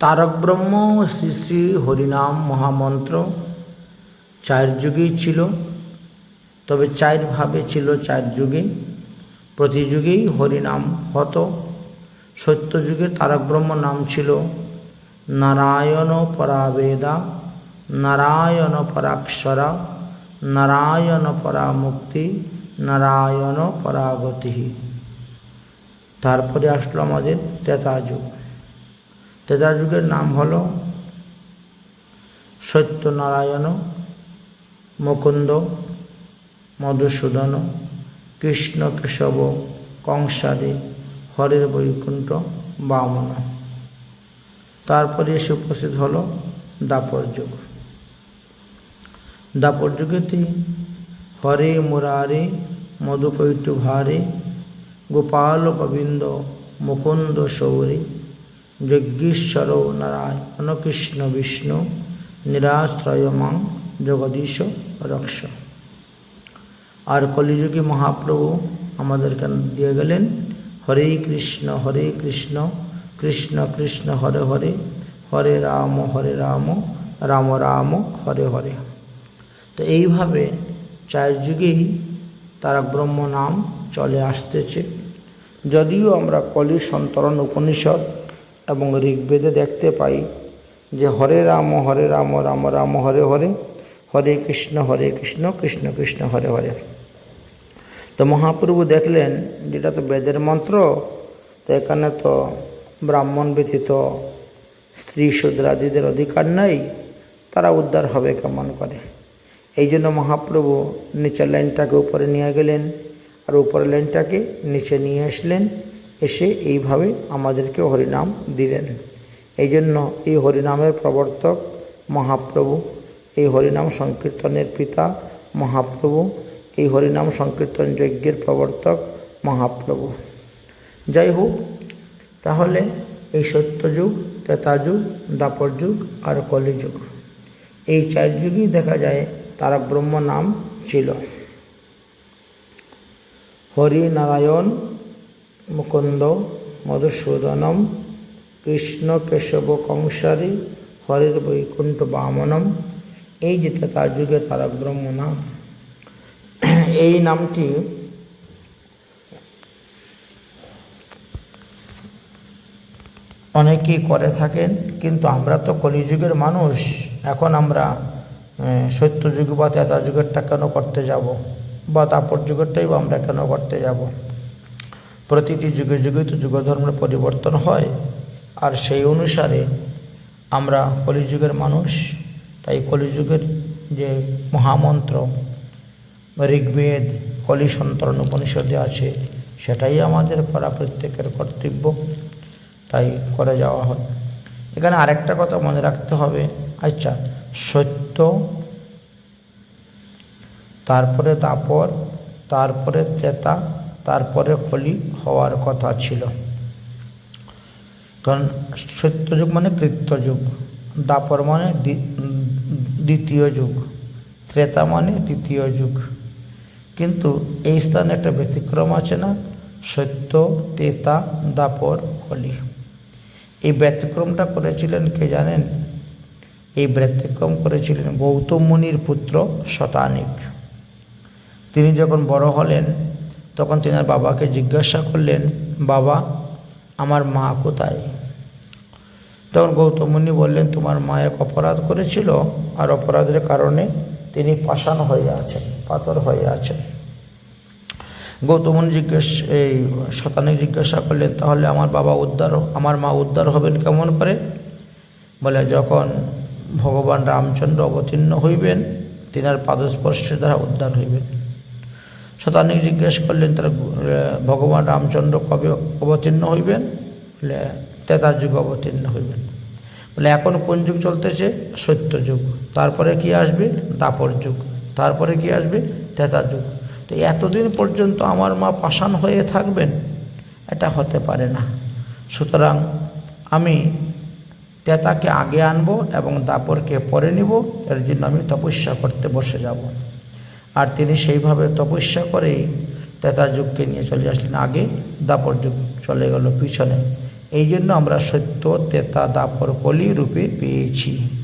তারক ব্রহ্ম শ্রী শ্রী হরিনাম মহামন্ত্র। চার যুগেই ছিল, তবে চার ভাবে ছিল চার যুগে। প্রতি যুগেই হরিনাম হতো। সত্য যুগে তারক ব্রহ্ম নাম ছিল নারায়ণ পরাবেদা, নারায়ণ পরাক্ষরা, নারায়ণ পরামুক্তি, নারায়ণ পরাগতি তারপরে আসলো আমাদের তেতা যুগ। তেতা যুগের নাম হলো সত্যনারায়ণ, মুকুন্দ, মধুসূদন কৃষ্ণ কেশব কংসারী হরের বৈকুণ্ঠ, বামন। তারপরে এসে উপস্থিত হলো দাপর যুগ। দাপর যুগেতে হরে মুরারে মধুকৈটু ভারে গোপাল গোবিন্দ, মুকুন্দ সৌরী যজ্ঞেশ্বর নারায়ণ কৃষ্ণ বিষ্ণু, নিরাশ্রয় মাং জগদীশ রক্ষ। আর কলিযুগে মহাপ্রভু আমাদেরকে দিয়ে গেলেন, হরে কৃষ্ণ হরে কৃষ্ণ কৃষ্ণ কৃষ্ণ, হরে হরে হরে রাম হরে রাম রাম রাম, হরে হরে। তো এইভাবে চার যুগেই তারা ব্রহ্ম নাম চলে আসতেছে। যদিও আমরা কলি সন্তরণ উপনিষদ এবং ঋগ্বেদে দেখতে পাই যে হরে রাম হরে রাম রাম রাম, হরে হরে হরে কৃষ্ণ হরে কৃষ্ণ কৃষ্ণ কৃষ্ণ, হরে হরে। তো মহাপ্রভু দেখলেন, যেটা তো বেদের মন্ত্র, তো এখানে তো ব্রাহ্মণ ব্যতীত স্ত্রী শূদ্রাদিদের অধিকার নেই, তারা উদ্ধার হবে কেমন করে? এই জন্য মহাপ্রভু নিচের লাইনটাকে উপরে নিয়ে গেলেন, আর উপরের লাইনটাকে নিচে নিয়ে আসলেন এসে এইভাবে আমাদেরকে হরিনাম দিলেন। এই জন্য এই হরিনামের প্রবর্তক মহাপ্রভু, এই হরিনাম সংকীর্তনের পিতা মহাপ্রভু, এই হরিনাম সংকীর্তন যজ্ঞের প্রবর্তক মহাপ্রভু। যাই হোক, তাহলে এই সত্যযুগ, তেতাযুগ দাপর যুগ আর কলিযুগ, এই চার যুগই দেখা যায় তারা ব্রহ্ম নাম ছিল। হরি নারায়ণ মুকুন্দ, মধুসূদনম কৃষ্ণ কেশব কংসারী হরের বৈকুণ্ঠ বামনম এই যে তার যুগে তারা ব্রহ্ম নাম। এই নামটি অনেকেই করে থাকেন, কিন্তু আমরা তো কলিযুগের মানুষ। এখন আমরা সত্য যুগ বা তেতা যুগেরটা কেন করতে যাব? বা তাপর যুগেরটাই বা আমরা কেন করতে যাব? প্রতিটি যুগে যুগে তো যুগধর্মের পরিবর্তন হয়। আর সেই অনুসারে আমরা কলিযুগের মানুষ, তাই কলিযুগের যে মহামন্ত্র, ঋগ্বেদ কলি সন্তরণ উপনিষদে আছে, সেটাই আমাদের করা প্রত্যেকের কর্তব্য, তাই করে যাওয়া হয়। এখানে আরেকটা কথা মনে রাখতে হবে। আচ্ছা সত্য, তারপরে দাপর তারপরে তেতা তারপরে কলি হওয়ার কথা ছিল। কারণ সত্যযুগ মানে কৃত্যযুগ, দাপর মানে দ্বিতীয় যুগ, ত্রেতা মানে তৃতীয় যুগ। কিন্তু এই স্থানে একটা ব্যতিক্রম আছে না, সত্য, তেতা, দাপর কলি এই ব্যতিক্রমটা করেছিলেন কে জানেন? এই ব্যতিক্রম করেছিলেন গৌতম মুনির পুত্র শতানিক। তিনি যখন বড় হলেন তখন তেনার বাবাকে জিজ্ঞাসা করলেন, বাবা, আমার মা কোথায়? তখন গৌতম মুনি বললেন, তোমার মা এক অপরাধ করেছিল, আর অপরাধের কারণে তিনি পাষাণ হয়ে আছেন পাথর হয়ে আছেন। গৌতমন জিজ্ঞেস, এই শতানিক জিজ্ঞাসা করলেন, তাহলে আমার বাবা উদ্ধার, আমার মা উদ্ধার হবেন কেমন করে? বলে, যখন ভগবান রামচন্দ্র অবতীর্ণ হইবেন তিনার পাদস্পর্শের দ্বারা উদ্ধার হইবেন। শতানিক জিজ্ঞেস করলেন, তারা ভগবান রামচন্দ্র কবে অবতীর্ণ হইবেন? বলে, তেতার যুগ অবতীর্ণ হইবেন। বলে, এখন কোন যুগ চলতেছে? সত্য যুগ। তারপরে কি আসবে? দাপর যুগ। তারপরে কি আসবে? তেতার যুগ। তো এতদিন পর্যন্ত আমার মা পাষাণ হয়ে থাকবেন, এটা হতে পারে না। সুতরাং আমি তেতাকে আগে আনব এবং দাপরকে পরে নিব। এর জন্য আমি তপস্যা করতে বসে যাব। আর তিনি সেইভাবে তপস্যা করে তেতা যুগকে নিয়ে চলে আসলেন। আগে দাপর যুগ চলে গেল পিছনে। এই জন্য আমরা সত্য, তেতা, দাপর, কলি রূপে পেয়েছি।